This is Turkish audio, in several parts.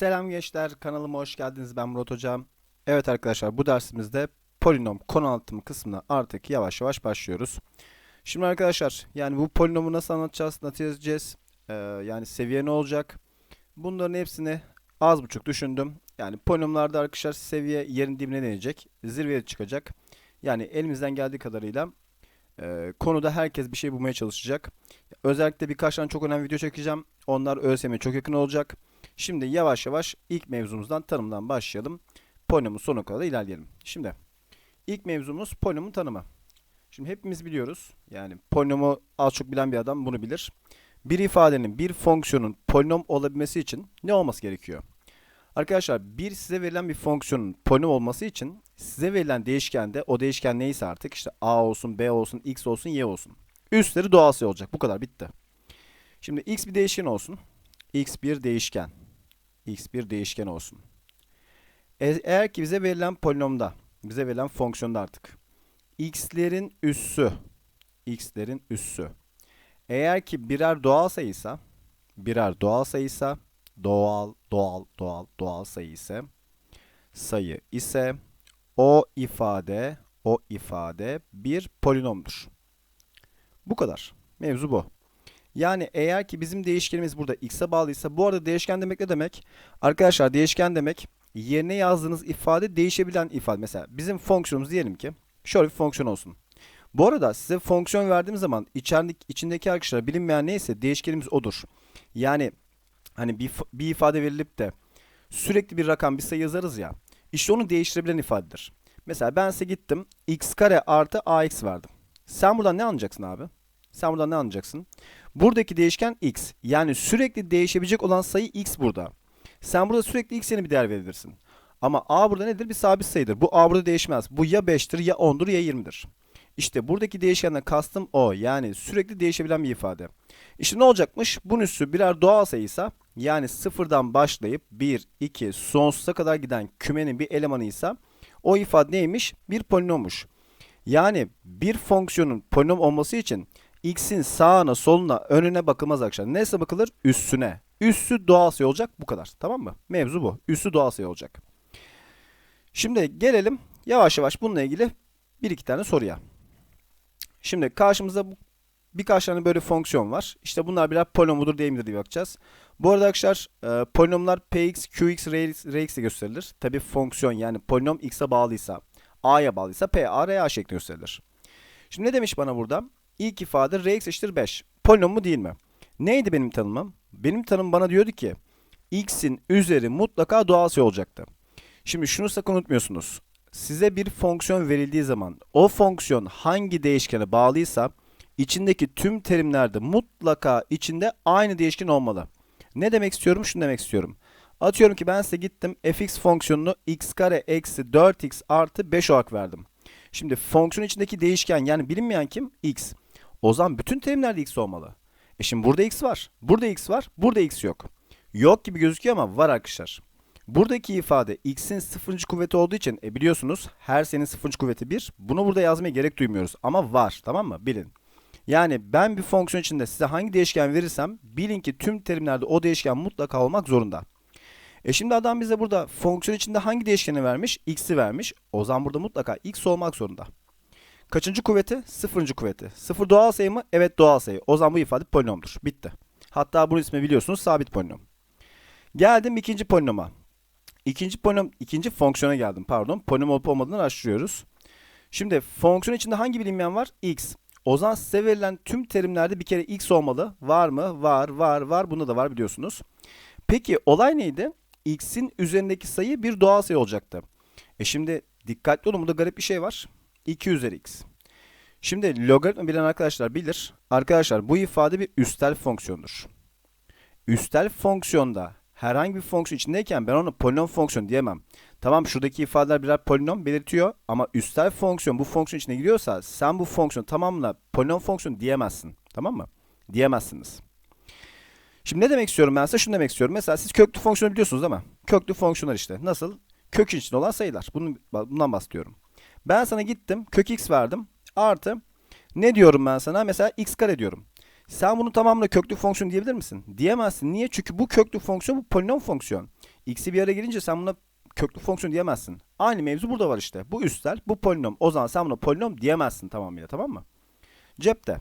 Selam gençler, kanalıma hoş geldiniz. Ben Murat Hocam. Evet arkadaşlar, bu dersimizde polinom konu anlatımı kısmına artık yavaş yavaş başlıyoruz. Şimdi arkadaşlar, yani bu polinomu nasıl anlatacağız, nasıl yazacağız, Ee, yani seviye ne olacak? Bunların hepsini az buçuk düşündüm. Yani polinomlarda arkadaşlar seviye yerin dibine deneyecek, zirveye çıkacak. Yani elimizden geldiği kadarıyla e, konuda herkes bir şey bulmaya çalışacak. Özellikle birkaç tane çok önemli video çekeceğim. Onlar ÖSYM'ye çok yakın olacak. Şimdi yavaş yavaş ilk mevzumuzdan tanımdan başlayalım. Polinomun sonu kadar ilerleyelim. Şimdi ilk mevzumuz polinomun tanımı. Şimdi hepimiz biliyoruz. Yani polinomu az çok bilen bir adam bunu bilir. Bir ifadenin, bir fonksiyonun polinom olabilmesi için ne olması gerekiyor? Arkadaşlar bir size verilen bir fonksiyonun polinom olması için size verilen değişkende o değişken neyse artık işte a olsun, b olsun, x olsun, y olsun. Üstleri doğası olacak. Bu kadar bitti. Şimdi x bir değişken olsun. x bir değişken. X bir değişken olsun. E- eğer ki bize verilen polinomda, bize verilen fonksiyonda artık x'lerin üssü, x'lerin üssü. Eğer ki birer doğal sayıysa, birer doğal sayıysa, doğal, doğal, doğal, doğal sayı ise, sayı ise o ifade, o ifade bir polinomdur. Bu kadar. Mevzu bu. Yani eğer ki bizim değişkenimiz burada x'e bağlıysa bu arada değişken demek ne demek? Arkadaşlar değişken demek yerine yazdığınız ifade değişebilen ifade. Mesela bizim fonksiyonumuz diyelim ki şöyle bir fonksiyon olsun. Bu arada size fonksiyon verdiğim zaman içerideki, içindeki arkadaşlar bilinmeyen neyse değişkenimiz odur. Yani hani bir, bir ifade verilip de sürekli bir rakam bir sayı yazarız ya. İşte onu değiştirebilen ifadedir. Mesela ben size gittim x kare artı ax verdim. Sen buradan ne anlayacaksın abi? Sen buradan ne anlayacaksın? Buradaki değişken x. Yani sürekli değişebilecek olan sayı x burada. Sen burada sürekli x yeni bir değer verebilirsin. Ama a burada nedir? Bir sabit sayıdır. Bu a burada değişmez. Bu ya 5'tir ya 10'dur ya 20'dir. İşte buradaki değişkenden kastım o. Yani sürekli değişebilen bir ifade. İşte ne olacakmış? Bunun üssü birer doğal sayıysa yani sıfırdan başlayıp 1, 2 sonsuza kadar giden kümenin bir elemanıysa o ifade neymiş? Bir polinommuş. Yani bir fonksiyonun polinom olması için x'in sağına, soluna, önüne bakılmaz arkadaşlar. Nesine bakılır? Üssüne. Üssü doğal sayı olacak bu kadar. Tamam mı? Mevzu bu. Üssü doğal sayı olacak. Şimdi gelelim yavaş yavaş bununla ilgili bir iki tane soruya. Şimdi karşımızda birkaç tane böyle fonksiyon var. İşte bunlar birer polinom mudur değil midir diye bakacağız. Bu arada arkadaşlar e, polinomlar px, qx, rx, rx ile gösterilir. Tabi fonksiyon yani polinom x'e bağlıysa, a'ya bağlıysa p, a, r, a şeklinde gösterilir. Şimdi ne demiş bana burada? İlk ifade rx eşittir 5. Polinom mu değil mi? Neydi benim tanımım? Benim tanımım bana diyordu ki x'in üzeri mutlaka doğal sayı olacaktı. Şimdi şunu sakın unutmuyorsunuz. Size bir fonksiyon verildiği zaman o fonksiyon hangi değişkene bağlıysa içindeki tüm terimlerde mutlaka içinde aynı değişken olmalı. Ne demek istiyorum? Şunu demek istiyorum. Atıyorum ki ben size gittim fx fonksiyonunu x kare eksi 4x artı 5 olarak verdim. Şimdi fonksiyon içindeki değişken yani bilinmeyen kim? x. O zaman bütün terimlerde x olmalı. E şimdi burada x var. Burada x var. Burada x yok. Yok gibi gözüküyor ama var arkadaşlar. Buradaki ifade x'in sıfırıncı kuvveti olduğu için e biliyorsunuz her senin sıfırıncı kuvveti 1. Bunu burada yazmaya gerek duymuyoruz ama var tamam mı? Bilin. Yani ben bir fonksiyon içinde size hangi değişken verirsem bilin ki tüm terimlerde o değişken mutlaka olmak zorunda. E şimdi adam bize burada fonksiyon içinde hangi değişkeni vermiş? X'i vermiş. O zaman burada mutlaka x olmak zorunda. Kaçıncı kuvveti? Sıfırıncı kuvveti. Sıfır doğal sayı mı? Evet doğal sayı. O zaman bu ifade polinomdur. Bitti. Hatta bunun ismi biliyorsunuz sabit polinom. Geldim ikinci polinoma. İkinci polinom, ikinci fonksiyona geldim pardon. Polinom olup olmadığını araştırıyoruz. Şimdi fonksiyon içinde hangi bilinmeyen var? X. O zaman size verilen tüm terimlerde bir kere x olmalı. Var mı? Var, var, var. Bunda da var biliyorsunuz. Peki olay neydi? x'in üzerindeki sayı bir doğal sayı olacaktı. E şimdi dikkatli olun burada garip bir şey var. 2 üzeri x. Şimdi logaritma bilen arkadaşlar bilir. Arkadaşlar bu ifade bir üstel fonksiyondur. Üstel fonksiyonda herhangi bir fonksiyon içindeyken ben ona polinom fonksiyon diyemem. Tamam şuradaki ifadeler birer polinom belirtiyor ama üstel fonksiyon bu fonksiyon içine giriyorsa sen bu fonksiyon tamamla polinom fonksiyon diyemezsin. Tamam mı? Diyemezsiniz. Şimdi ne demek istiyorum ben size? Şunu demek istiyorum. Mesela siz köklü fonksiyonu biliyorsunuz mi? Köklü fonksiyonlar işte. Nasıl? Kökün içinde olan sayılar. Bunun, bundan bahsediyorum. Ben sana gittim. Kök x verdim. Artı ne diyorum ben sana? Mesela x kare diyorum. Sen bunu tamamla köklü fonksiyon diyebilir misin? Diyemezsin. Niye? Çünkü bu köklü fonksiyon bu polinom fonksiyon. x'i bir araya gelince sen buna köklü fonksiyon diyemezsin. Aynı mevzu burada var işte. Bu üstel, bu polinom. O zaman sen buna polinom diyemezsin tamamıyla tamam mı? Cepte.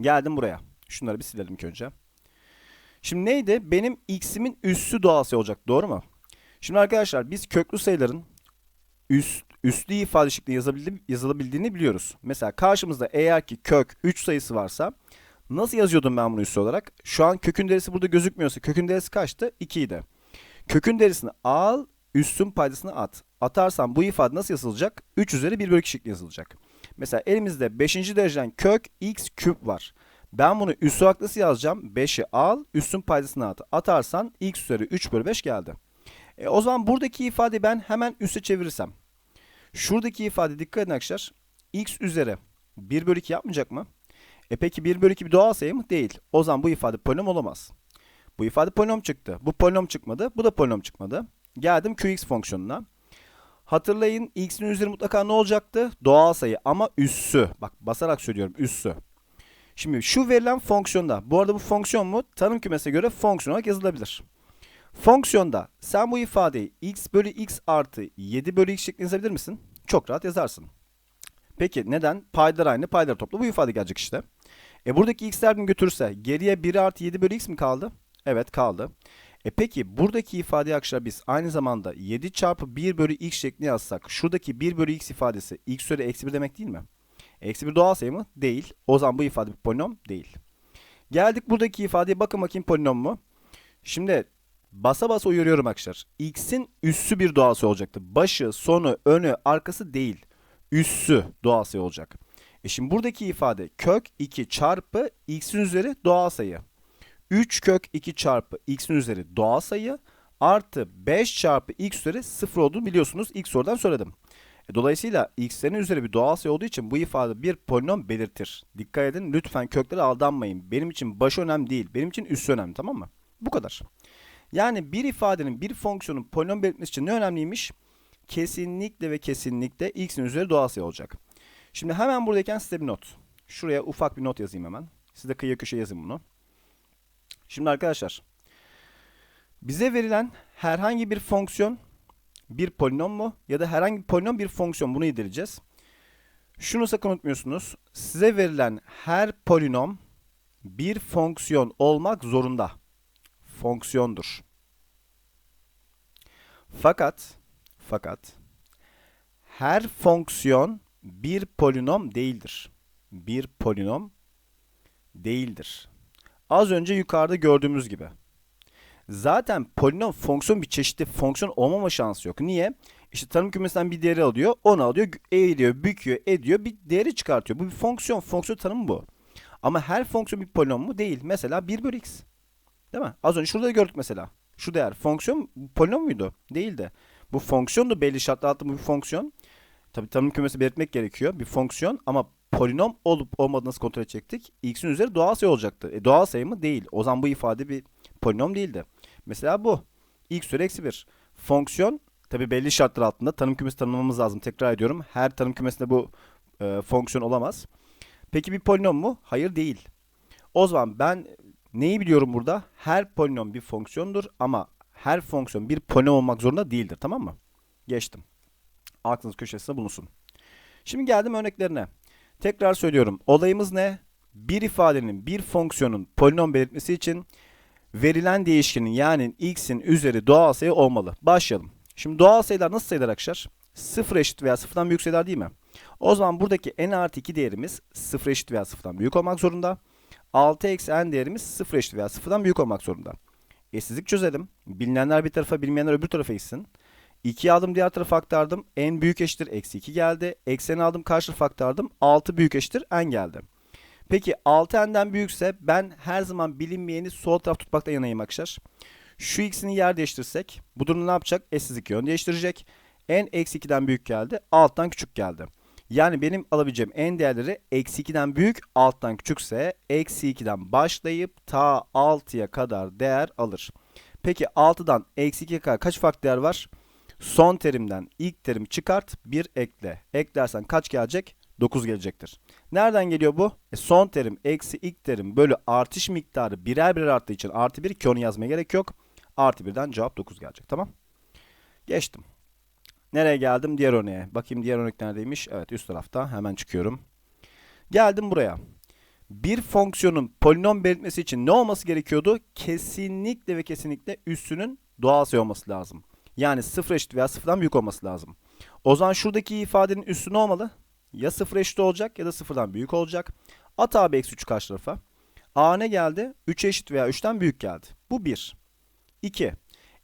Geldim buraya. Şunları bir silelim ilk önce. Şimdi neydi? Benim x'imin üssü doğası olacak. Doğru mu? Şimdi arkadaşlar biz köklü sayıların üst, üslü ifade şeklinde yazılabildiğini biliyoruz. Mesela karşımızda eğer ki kök 3 sayısı varsa nasıl yazıyordum ben bunu üssü olarak? Şu an kökün derisi burada gözükmüyorsa kökün derisi kaçtı? 2 idi. Kökün derisini al, üstün paydasını at. Atarsan bu ifade nasıl yazılacak? 3 üzeri 1 bölü 2 şeklinde yazılacak. Mesela elimizde 5. dereceden kök x küp var. Ben bunu üssü olarak nasıl yazacağım? 5'i al, üstün paydasını at. Atarsan x üzeri 3 bölü 5 geldi. E, o zaman buradaki ifadeyi ben hemen üste çevirirsem. Şuradaki ifade dikkat edin arkadaşlar. x üzeri 1 bölü 2 yapmayacak mı? E peki 1 bölü 2 bir doğal sayı mı? Değil. O zaman bu ifade polinom olamaz. Bu ifade polinom çıktı. Bu polinom çıkmadı. Bu da polinom çıkmadı. Geldim qx fonksiyonuna. Hatırlayın x'in üzeri mutlaka ne olacaktı? Doğal sayı ama üssü. Bak basarak söylüyorum üssü. Şimdi şu verilen fonksiyonda. Bu arada bu fonksiyon mu? Tanım kümesine göre fonksiyon olarak yazılabilir. Fonksiyonda sen bu ifadeyi x bölü x artı 7 bölü x şeklinde yazabilir misin? Çok rahat yazarsın. Peki neden? Paydalar aynı paydalar toplu bu ifade gelecek işte. E buradaki x'lerden götürürse geriye 1 artı 7 bölü x mi kaldı? Evet kaldı. E peki buradaki ifadeyi arkadaşlar biz aynı zamanda 7 çarpı 1 bölü x şeklinde yazsak şuradaki 1 bölü x ifadesi x üzeri eksi 1 demek değil mi? Eksi 1 doğal sayı mı? Değil. O zaman bu ifade bir polinom değil. Geldik buradaki ifadeye bakın bakayım polinom mu? Şimdi basa basa uyarıyorum arkadaşlar. X'in üssü bir doğal sayı olacaktı. Başı, sonu, önü, arkası değil. Üssü doğal sayı olacak. E şimdi buradaki ifade kök 2 çarpı x'in üzeri doğal sayı. 3 kök 2 çarpı x'in üzeri doğal sayı artı 5 çarpı x üzeri 0 olduğunu biliyorsunuz. İlk sorudan söyledim. E, dolayısıyla x'lerin üzeri bir doğal sayı olduğu için bu ifade bir polinom belirtir. Dikkat edin lütfen köklere aldanmayın. Benim için baş önemli değil. Benim için üssü önemli tamam mı? Bu kadar. Yani bir ifadenin bir fonksiyonun polinom belirtmesi için ne önemliymiş? Kesinlikle ve kesinlikle x'in üzeri doğal sayı olacak. Şimdi hemen buradayken size bir not. Şuraya ufak bir not yazayım hemen. Siz de kıyı köşe yazın bunu. Şimdi arkadaşlar bize verilen herhangi bir fonksiyon bir polinom mu ya da herhangi bir polinom bir fonksiyon bunu indireceğiz. Şunu sakın unutmuyorsunuz. Size verilen her polinom bir fonksiyon olmak zorunda. Fonksiyondur. Fakat fakat her fonksiyon bir polinom değildir. Bir polinom değildir. Az önce yukarıda gördüğümüz gibi. Zaten polinom fonksiyon bir çeşitli fonksiyon olmama şansı yok. Niye? İşte tanım kümesinden bir değeri alıyor, onu alıyor, eğiliyor, büküyor, ediyor, bir değeri çıkartıyor. Bu bir fonksiyon, fonksiyon tanımı bu. Ama her fonksiyon bir polinom mu? Değil. Mesela 1 bölü x. Değil mi? Az önce şurada gördük mesela. Şu değer fonksiyon polinom muydu? Değildi. Bu fonksiyon da belli şartlar altında bir fonksiyon. Tabii tanım kümesi belirtmek gerekiyor. Bir fonksiyon ama polinom olup olmadığını nasıl kontrol edecektik? X'in üzeri doğal sayı olacaktı. E, doğal sayı mı? Değil. O zaman bu ifade bir polinom değildi. Mesela bu. X üzeri eksi 1. Fonksiyon tabi belli şartlar altında tanım kümesi tanımlamamız lazım. Tekrar ediyorum. Her tanım kümesinde bu e, fonksiyon olamaz. Peki bir polinom mu? Hayır değil. O zaman ben neyi biliyorum burada? Her polinom bir fonksiyondur ama her fonksiyon bir polinom olmak zorunda değildir. Tamam mı? Geçtim. Aklınız köşesinde bulunsun. Şimdi geldim örneklerine. Tekrar söylüyorum. Olayımız ne? Bir ifadenin, bir fonksiyonun polinom belirtmesi için verilen değişkenin yani x'in üzeri doğal sayı olmalı. Başlayalım. Şimdi doğal sayılar nasıl sayılar arkadaşlar? 0 eşit veya 0'dan büyük sayılar değil mi? O zaman buradaki n artı 2 değerimiz 0 eşit veya 0'dan büyük olmak zorunda. 6 eksi n değerimiz 0 eşit veya 0'dan büyük olmak zorunda. Eşsizlik çözelim. Bilinenler bir tarafa bilmeyenler öbür tarafa gitsin. 2'yi aldım diğer tarafa aktardım. n büyük eşittir eksi 2 geldi. Eksi aldım karşı tarafa aktardım. 6 büyük eşittir n geldi. Peki 6n'den büyükse ben her zaman bilinmeyeni sol taraf tutmakta yanayım arkadaşlar. Şu x'ini yer değiştirsek bu durumda ne yapacak? Eşsizlik yön değiştirecek. n eksi 2'den büyük geldi. Alttan küçük geldi. Yani benim alabileceğim n değerleri eksi 2'den büyük alttan küçükse eksi 2'den başlayıp ta 6'ya kadar değer alır. Peki 6'dan eksi 2'ye kadar kaç farklı değer var? Son terimden ilk terim çıkart bir ekle. Eklersen kaç gelecek? 9 gelecektir. Nereden geliyor bu? E son terim eksi ilk terim bölü artış miktarı birer birer arttığı için artı 1 ki onu yazmaya gerek yok. Artı 1'den cevap 9 gelecek. Tamam. Geçtim. Nereye geldim? Diğer örneğe. Bakayım diğer örnek neredeymiş? Evet üst tarafta. Hemen çıkıyorum. Geldim buraya. Bir fonksiyonun polinom belirtmesi için ne olması gerekiyordu? Kesinlikle ve kesinlikle üssünün doğal sayı olması lazım. Yani sıfır eşit veya sıfırdan büyük olması lazım. O zaman şuradaki ifadenin üssü ne olmalı? Ya sıfır eşit olacak ya da sıfırdan büyük olacak. At abi eksi 3'ü karşı tarafa. A ne geldi? 3 eşit veya 3'ten büyük geldi. Bu 1. 2.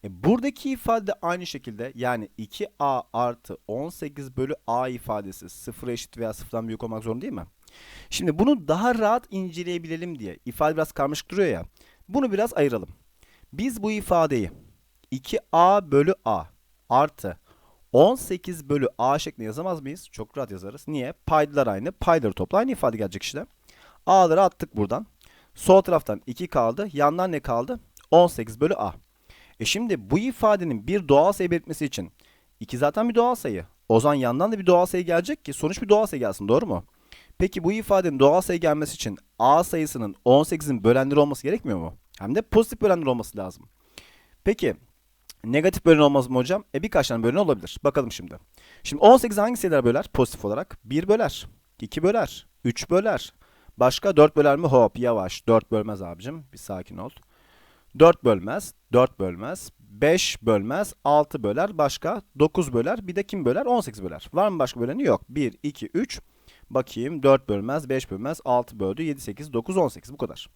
E buradaki ifade de aynı şekilde yani 2a artı 18 bölü a ifadesi 0 eşit veya 0'dan büyük olmak zorunda değil mi? Şimdi bunu daha rahat inceleyebilelim diye ifade biraz karmaşık duruyor ya. Bunu biraz ayıralım. Biz bu ifadeyi 2a bölü a artı 18 bölü a şeklinde yazamaz mıyız? Çok rahat yazarız. Niye? Paydalar aynı. Payları topla aynı ifade gelecek işte. A'ları attık buradan. Sol taraftan 2 kaldı. Yandan ne kaldı? 18 bölü a. E şimdi bu ifadenin bir doğal sayı belirtmesi için 2 zaten bir doğal sayı. O zaman yandan da bir doğal sayı gelecek ki sonuç bir doğal sayı gelsin doğru mu? Peki bu ifadenin doğal sayı gelmesi için a sayısının 18'in bölenleri olması gerekmiyor mu? Hem de pozitif bölenler olması lazım. Peki negatif bölen olmaz mı hocam? E birkaç tane bölen olabilir. Bakalım şimdi. Şimdi 18 hangi sayılar böler pozitif olarak? 1 böler, 2 böler, 3 böler. Başka 4 böler mi? Hop yavaş 4 bölmez abicim. Bir sakin ol. 4 bölmez, 4 bölmez, 5 bölmez, 6 böler, başka 9 böler, bir de kim böler? 18 böler. Var mı başka böleni? Yok. 1, 2, 3, bakayım 4 bölmez, 5 bölmez, 6 böldü, 7, 8, 9, 18 bu kadar.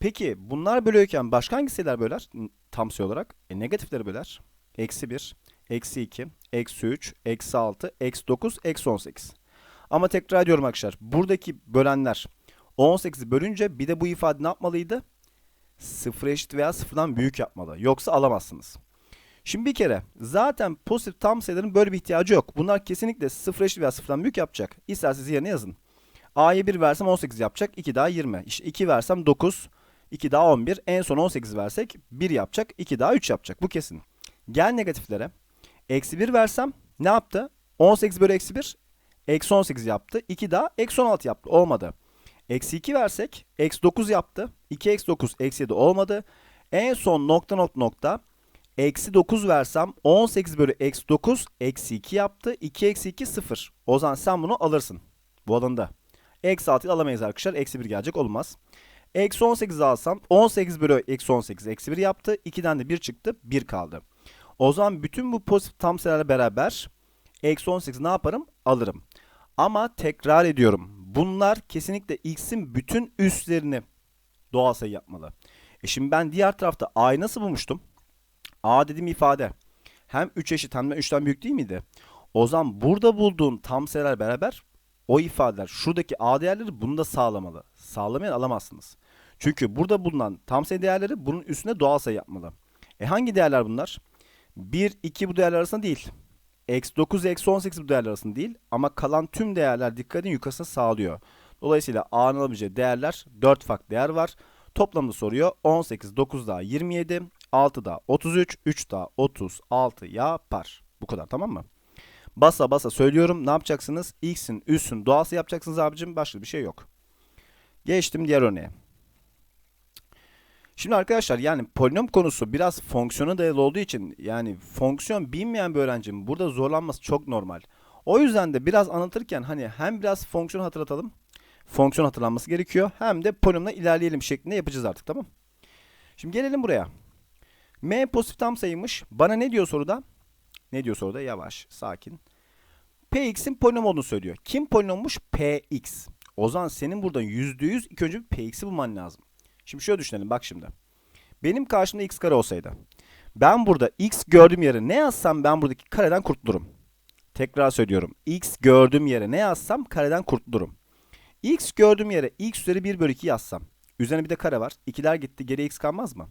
Peki bunlar bölüyorken başka hangi sayılar böler tam sayı olarak? E, negatifleri böler. Eksi 1, eksi 2, eksi 3, eksi 6, eksi 9, eksi 18. Ama tekrar ediyorum arkadaşlar. Buradaki bölenler 18'i bölünce bir de bu ifade ne yapmalıydı? 0 eşit veya 0'dan büyük yapmalı. Yoksa alamazsınız. Şimdi bir kere zaten pozitif tam sayıların böyle bir ihtiyacı yok. Bunlar kesinlikle 0 eşit veya 0'dan büyük yapacak. İsterseniz yerine yazın. A'ya 1 versem 18 yapacak. 2 daha 20. İşte 2 versem 9. 2 daha 11. En son 18 versek 1 yapacak. 2 daha 3 yapacak. Bu kesin. Gel negatiflere. Eksi 1 versem ne yaptı? 18 bölü eksi 1. Eksi 18 yaptı. 2 daha eksi 16 yaptı. Olmadı. Eksi 2 versek eksi 9 yaptı. 2 eksi 9 eksi 7 olmadı. En son nokta nokta nokta. Eksi 9 versem 18 bölü eksi 9 eksi 2 yaptı. 2 eksi 2 0. O zaman sen bunu alırsın. Bu alanda. Eksi 6'yı alamayız arkadaşlar. Eksi 1 gelecek olmaz. Eksi 18 alsam 18 bölü eksi 18 eksi 1 yaptı. 2'den de 1 çıktı. 1 kaldı. O zaman bütün bu pozitif tam sayılarla beraber eksi 18 ne yaparım? Alırım. Ama tekrar ediyorum. Bunlar kesinlikle x'in bütün üslerini doğal sayı yapmalı. E şimdi ben diğer tarafta a'yı nasıl bulmuştum? a dediğim ifade hem 3 eşit hem de 3'ten büyük değil miydi? O zaman burada bulduğun tam sayılar beraber o ifadeler şuradaki a değerleri bunu da sağlamalı. Sağlamayan alamazsınız. Çünkü burada bulunan tam sayı değerleri bunun üstüne doğal sayı yapmalı. E hangi değerler bunlar? 1, 2 bu değerler arasında değil. Eksi 9 eksi 18 bu değerler arasında değil. Ama kalan tüm değerler dikkatin yukarısına sağlıyor. Dolayısıyla A'nın alabileceği değerler 4 farklı değer var. Toplamda soruyor 18, 9 daha 27, 6 daha 33, 3 daha 36 yapar. Bu kadar tamam mı? Basa basa söylüyorum ne yapacaksınız? X'in üssün doğası yapacaksınız abicim. Başka bir şey yok. Geçtim diğer örneğe. Şimdi arkadaşlar yani polinom konusu biraz fonksiyona dayalı olduğu için yani fonksiyon bilmeyen bir öğrencinin burada zorlanması çok normal. O yüzden de biraz anlatırken hani hem biraz fonksiyon hatırlatalım. Fonksiyon hatırlanması gerekiyor. Hem de polinomla ilerleyelim şeklinde yapacağız artık tamam. Şimdi gelelim buraya. M pozitif tam sayıymış. Bana ne diyor soruda? Ne diyor soruda? Yavaş, sakin. Px'in polinom olduğunu söylüyor. Kim polinommuş? Px. O zaman senin burada %100 ilk önce bir Px'i bulman lazım. Şimdi şöyle düşünelim bak şimdi. Benim karşımda x kare olsaydı. Ben burada x gördüğüm yere ne yazsam ben buradaki kareden kurtulurum. Tekrar söylüyorum. x gördüğüm yere ne yazsam kareden kurtulurum. x gördüğüm yere x üzeri 1 bölü 2 yazsam. Üzerine bir de kare var. 2'ler gitti geriye x kalmaz mı?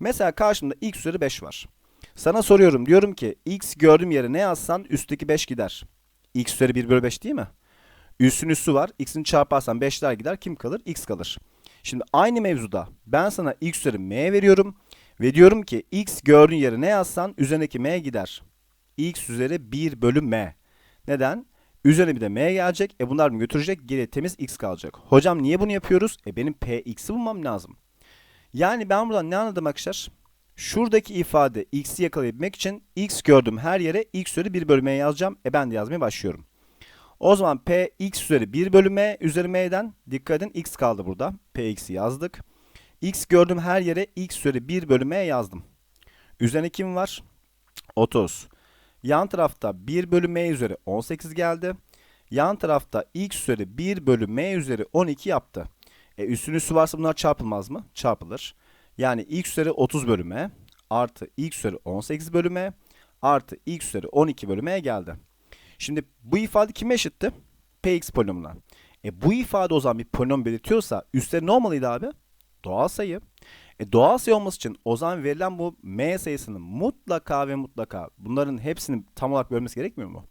Mesela karşımda x üzeri 5 var. Sana soruyorum diyorum ki x gördüğüm yere ne yazsan üstteki 5 gider. x üzeri 1 bölü 5 değil mi? Üssün üssü var. x'ini çarparsan 5'ler gider. Kim kalır? x kalır. Şimdi aynı mevzuda ben sana x üzeri m veriyorum. Ve diyorum ki x gördüğün yere ne yazsan üzerindeki m gider. x üzeri 1 bölü m. Neden? Üzerine bir de m gelecek. E bunlar mı götürecek? Geriye temiz x kalacak. Hocam niye bunu yapıyoruz? E benim px'i bulmam lazım. Yani ben buradan ne anladım arkadaşlar? Şuradaki ifade x'i yakalayabilmek için x gördüm her yere x üzeri 1 bölü m yazacağım. E ben de yazmaya başlıyorum. O zaman p x üzeri 1 bölü m üzeri m'den dikkat edin x kaldı burada. p x'i yazdık. x gördüm her yere x üzeri 1 bölü m yazdım. Üzerine kim var? 30. Yan tarafta 1 bölü m üzeri 18 geldi. Yan tarafta x üzeri 1 bölü m üzeri 12 yaptı. E üstün üstü varsa bunlar çarpılmaz mı? Çarpılır. Yani x üzeri 30 bölü m artı x üzeri 18 bölü m artı x üzeri 12 bölü m geldi. Şimdi bu ifade kime eşitti? px polinomuna. E bu ifade o zaman bir polinom belirtiyorsa üstleri ne olmalıydı abi? Doğal sayı. E doğal sayı olması için o zaman verilen bu m sayısının mutlaka ve mutlaka bunların hepsini tam olarak bölmesi gerekmiyor mu?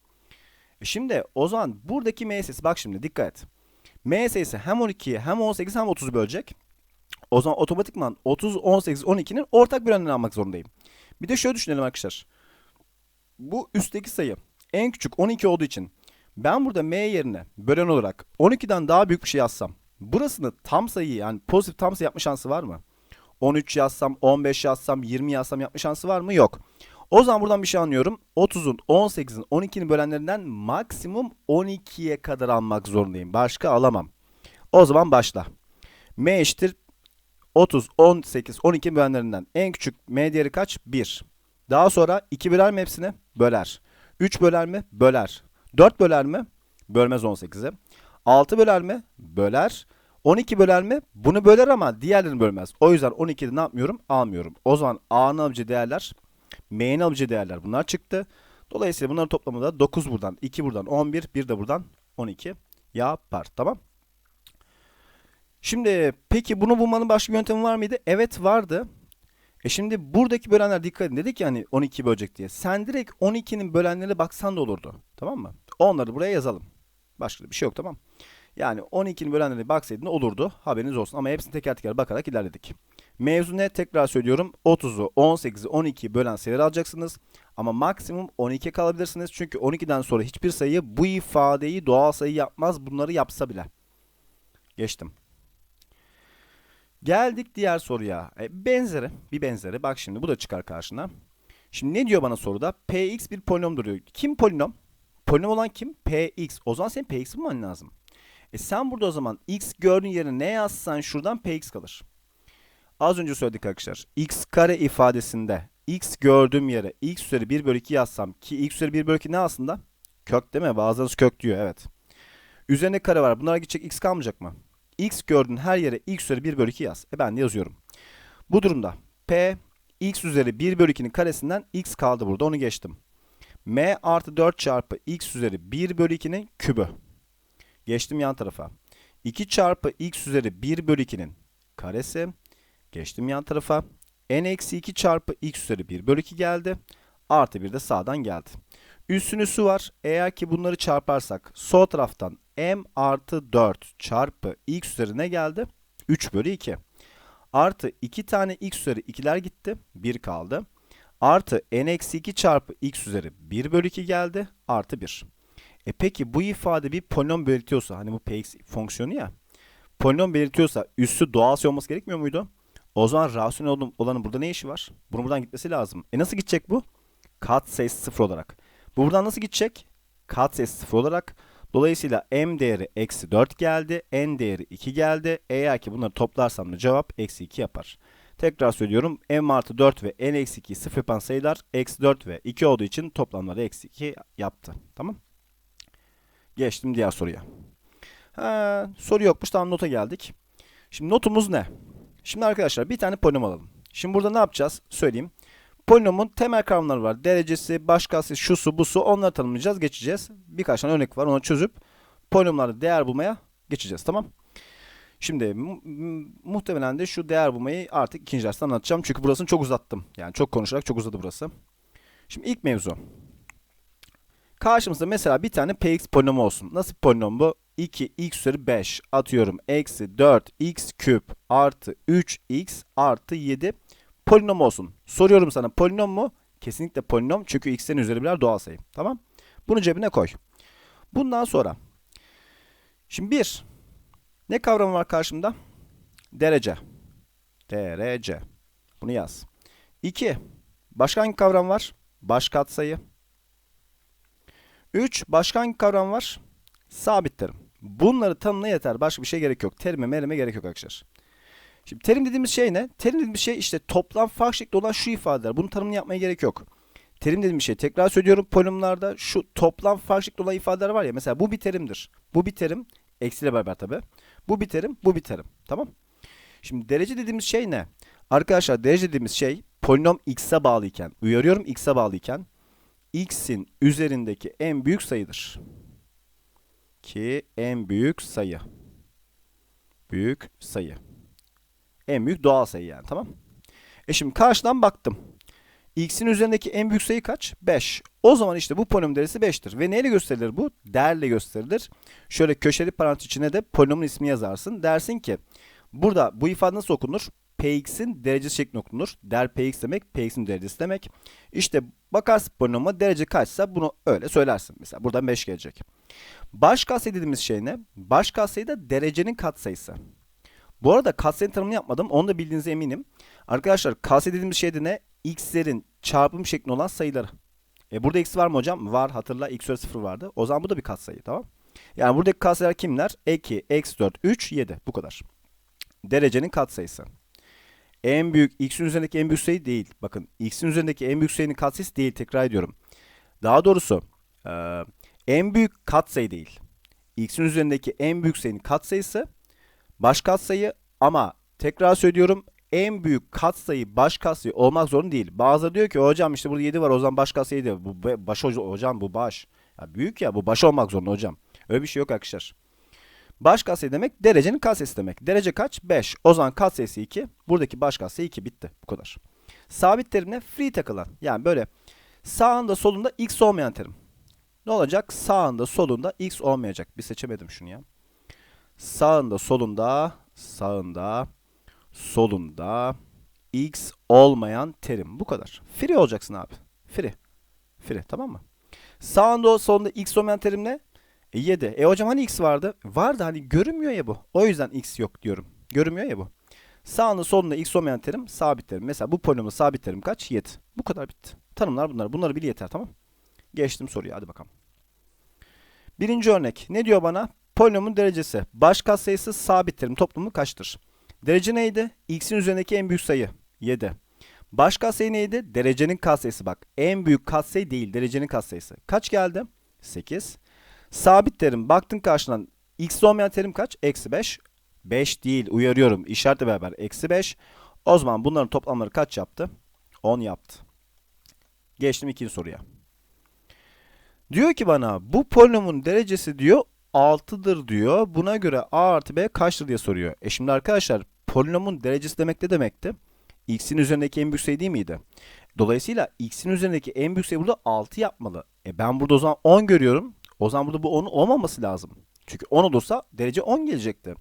E şimdi o zaman buradaki m sayısı bak şimdi dikkat et. m sayısı hem 12'yi hem 18 hem 30'u bölecek. O zaman otomatikman 30, 18, 12'nin ortak bölenlerini almak zorundayım. Bir de şöyle düşünelim arkadaşlar. Bu üstteki sayı en küçük 12 olduğu için ben burada m yerine bölen olarak 12'den daha büyük bir şey yazsam burasını tam sayı yani pozitif tam sayı yapma şansı var mı? 13 yazsam, 15 yazsam, 20 yazsam yapma şansı var mı? Yok. O zaman buradan bir şey anlıyorum. 30'un, 18'in, 12'nin bölenlerinden maksimum 12'ye kadar almak zorundayım. Başka alamam. O zaman başla. M eşittir 30, 18, 12 bölenlerinden en küçük M değeri kaç? 1. Daha sonra 2 böler mi hepsini? Böler. 3 böler mi? Böler. 4 böler mi? Bölmez 18'i. 6 böler mi? Böler. 12 böler mi? Bunu böler ama diğerlerini bölmez. O yüzden 12'de ne yapmıyorum? Almıyorum. O zaman A'nın alıcı değerler, M'nin alıcı değerler bunlar çıktı. Dolayısıyla bunların toplamı da 9 buradan, 2 buradan 11, 1 de buradan 12 yapar. Tamam. Şimdi peki bunu bulmanın başka bir yöntemi var mıydı? Evet vardı. E şimdi buradaki bölenler dikkat edin. Dedik ya hani 12 bölecek diye. Sen direkt 12'nin bölenlerine baksan da olurdu. Tamam mı? Onları buraya yazalım. Başka bir şey yok tamam Yani 12'nin bölenlerine baksaydın olurdu. Haberiniz olsun. Ama hepsini teker teker bakarak ilerledik. Mevzu ne? Tekrar söylüyorum. 30'u, 18'i, 12'yi bölen sayıları alacaksınız. Ama maksimum 12'ye kalabilirsiniz. Çünkü 12'den sonra hiçbir sayı bu ifadeyi doğal sayı yapmaz. Bunları yapsa bile. Geçtim. Geldik diğer soruya. E, benzeri, bir benzeri. Bak şimdi bu da çıkar karşına. Şimdi ne diyor bana soruda? Px bir polinom duruyor. Kim polinom? Polinom olan kim? Px. O zaman senin Px'i bulman lazım. E sen burada o zaman x gördüğün yerine ne yazsan şuradan Px kalır. Az önce söyledik arkadaşlar. x kare ifadesinde x gördüğüm yere x üzeri 1 bölü 2 yazsam ki x üzeri 1 bölü 2 ne aslında? Kök değil mi? Bazılarınız kök diyor evet. Üzerine kare var. Bunlara gidecek x kalmayacak mı? X gördüğün her yere x üzeri 1 bölü 2 yaz. E ben de yazıyorum. Bu durumda p x üzeri 1 bölü 2'nin karesinden x kaldı burada. Onu geçtim. m artı 4 çarpı x üzeri 1 bölü 2'nin kübü. Geçtim yan tarafa. 2 çarpı x üzeri 1 bölü 2'nin karesi. Geçtim yan tarafa. n eksi 2 çarpı x üzeri 1 bölü 2 geldi. Artı 1 de sağdan geldi. Üstün su var. Eğer ki bunları çarparsak sol taraftan m artı 4 çarpı x üzerine geldi? 3 bölü 2. Artı 2 tane x üzeri 2'ler gitti. 1 kaldı. Artı n eksi 2 çarpı x üzeri 1 bölü 2 geldi. Artı 1. E peki bu ifade bir polinom belirtiyorsa hani bu px fonksiyonu ya. Polinom belirtiyorsa üssü doğal sayı olması gerekmiyor muydu? O zaman rasyonel olanın burada ne işi var? Bunun buradan gitmesi lazım. E nasıl gidecek bu? Kat sayısı 0 olarak. Bu buradan nasıl gidecek? Kat sayısı 0 olarak. Dolayısıyla m değeri eksi 4 geldi. n değeri 2 geldi. Eğer ki bunları toplarsam da cevap eksi 2 yapar. Tekrar söylüyorum. m artı 4 ve n eksi 2 sıfır yapan sayılar eksi 4 ve 2 olduğu için toplamları eksi 2 yaptı. Tamam. Geçtim diğer soruya. Ha, soru yokmuş. Tamam nota geldik. Şimdi notumuz ne? Şimdi arkadaşlar bir tane polinom alalım. Şimdi burada ne yapacağız? Söyleyeyim. Polinomun temel kavramları var. Derecesi, başkası, şusu, busu onları tanımlayacağız, geçeceğiz. Birkaç tane örnek var. Onu çözüp polinomlarda değer bulmaya geçeceğiz. Tamam. Şimdi mu muhtemelen de şu değer bulmayı artık ikinci derste anlatacağım. Çünkü burasını çok uzattım. Yani çok konuşarak çok uzadı burası. Şimdi ilk mevzu. Karşımızda mesela bir tane px polinomu olsun. Nasıl polinom bu? 2 x üzeri 5 atıyorum. Eksi 4 x küp artı 3 x artı 7 polinom olsun. Soruyorum sana polinom mu? Kesinlikle polinom çünkü x'in üzeri birer doğal sayı. Tamam. Bunu cebine koy. Bundan sonra. Şimdi bir. Ne kavramı var karşımda? Derece. Derece. Bunu yaz. 2. Başka hangi kavram var? Baş katsayı. 3. Başka hangi kavram var? Sabit terim. Bunları tanımla yeter. Başka bir şey gerek yok. Terime merime gerek yok arkadaşlar. Şimdi terim dediğimiz şey ne? Terim dediğimiz şey işte toplam fark şekli olan şu ifadeler. Bunun tanımını yapmaya gerek yok. Terim dediğimiz şey tekrar söylüyorum polinomlarda şu toplam fark şekli olan ifadeler var ya. Mesela bu bir terimdir. Bu bir terim. Eksiyle beraber tabi. Bu bir terim. Bu bir terim. Tamam. Şimdi derece dediğimiz şey ne? Arkadaşlar derece dediğimiz şey polinom x'e bağlıyken, uyarıyorum x'e bağlıyken x'in üzerindeki en büyük sayıdır. Ki en büyük sayı. Büyük sayı. En büyük doğal sayı yani tamam. E şimdi karşıdan baktım. X'in üzerindeki en büyük sayı kaç? 5. O zaman işte bu polinom derecesi 5'tir. Ve neyle gösterilir bu? Değerle gösterilir. Şöyle köşeli parantez içine de polinomun ismini yazarsın. Dersin ki burada bu ifade nasıl okunur? Px'in derecesi şeklinde okunur. Der Px demek Px'in derecesi demek. İşte bakarsın polinoma derece kaçsa bunu öyle söylersin. Mesela buradan 5 gelecek. Baş katsayı dediğimiz şey ne? Baş katsayı da derecenin katsayısı. Bu arada katsayı tanımını yapmadım. Onu da bildiğinize eminim. Arkadaşlar katsayı dediğimiz şey de ne? X'lerin çarpım şeklinde olan sayıları. E burada x var mı hocam? Var. Hatırla x üzeri 0 vardı. O zaman bu da bir katsayı tamam. Yani buradaki katsayılar kimler? 2, x 4, 3, 7. Bu kadar. Derecenin katsayısı. En büyük x'in üzerindeki en büyük sayı değil. Bakın x'in üzerindeki en büyük sayının katsayısı değil. Tekrar ediyorum. Daha doğrusu e, en büyük katsayı değil. x'in üzerindeki en büyük sayının katsayısı baş katsayı ama tekrar söylüyorum en büyük katsayı baş katsayı olmak zorunda değil. Bazıları diyor ki hocam işte burada 7 var o zaman baş katsayı diyor. Bu baş hoca- hocam bu baş. Ya büyük ya bu baş olmak zorunda hocam. Öyle bir şey yok arkadaşlar. Baş katsayı demek derecenin katsayısı demek. Derece kaç? 5. O zaman katsayısı 2. Buradaki baş katsayı 2 bitti. Bu kadar. Sabit terimle free takılan. Yani böyle sağında solunda x olmayan terim. Ne olacak? Sağında solunda x olmayacak. Bir seçemedim şunu ya. Sağında solunda sağında solunda x olmayan terim. Bu kadar. Free olacaksın abi. Free. Free tamam mı? Sağında solunda x olmayan terim ne? E 7. E hocam hani x vardı? Vardı hani görünmüyor ya bu. O yüzden x yok diyorum. Görünmüyor ya bu. Sağında solunda x olmayan terim sabit terim. Mesela bu polinomun sabit terim kaç? 7. Bu kadar bitti. Tanımlar bunlar. Bunları bil yeter tamam Geçtim soruya hadi bakalım. Birinci örnek. Ne diyor bana? Polinomun derecesi. Baş katsayısı sabit terim toplamı kaçtır? Derece neydi? X'in üzerindeki en büyük sayı. 7. Baş katsayı neydi? Derecenin katsayısı bak. En büyük katsayı değil. Derecenin katsayısı. Kaç geldi? 8. Sabit terim. Baktın karşından. X olmayan terim kaç? Eksi 5. 5 değil. Uyarıyorum. İşaretle beraber. Eksi 5. O zaman bunların toplamları kaç yaptı? 10 yaptı. Geçtim ikinci soruya. Diyor ki bana bu polinomun derecesi diyor 6'dır diyor. Buna göre a artı b kaçtır diye soruyor. E şimdi arkadaşlar polinomun derecesi demek ne demekti? x'in üzerindeki en büyük sayı değil miydi? Dolayısıyla x'in üzerindeki en büyük sayı burada 6 yapmalı. E ben burada o zaman 10 görüyorum. O zaman burada bu 10 olmaması lazım. Çünkü 10 olursa derece 10 gelecekti.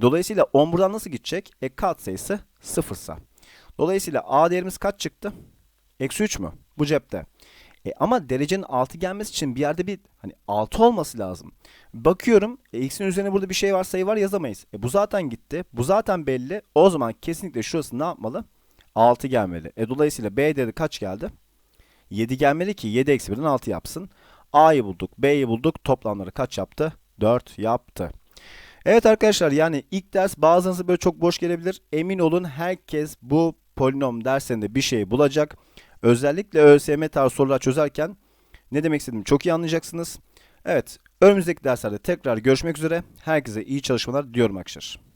Dolayısıyla 10 buradan nasıl gidecek? E kat sayısı 0 ise. Dolayısıyla a değerimiz kaç çıktı? Eksi 3 mü? Bu cepte. E ama derecenin 6 gelmesi için bir yerde bir hani 6 olması lazım. Bakıyorum e, x'in üzerine burada bir şey var sayı var yazamayız. E bu zaten gitti. Bu zaten belli. O zaman kesinlikle şurası ne yapmalı? 6 gelmeli. E dolayısıyla b değeri kaç geldi? 7 gelmeli ki 7 eksi 1'den 6 yapsın. A'yı bulduk, B'yi bulduk. Toplamları kaç yaptı? 4 yaptı. Evet arkadaşlar yani ilk ders bazılarınıza böyle çok boş gelebilir. Emin olun herkes bu polinom dersinde bir şey bulacak. Özellikle ÖSYM tarzı sorular çözerken ne demek istediğimi çok iyi anlayacaksınız. Evet önümüzdeki derslerde tekrar görüşmek üzere. Herkese iyi çalışmalar diyorum arkadaşlar.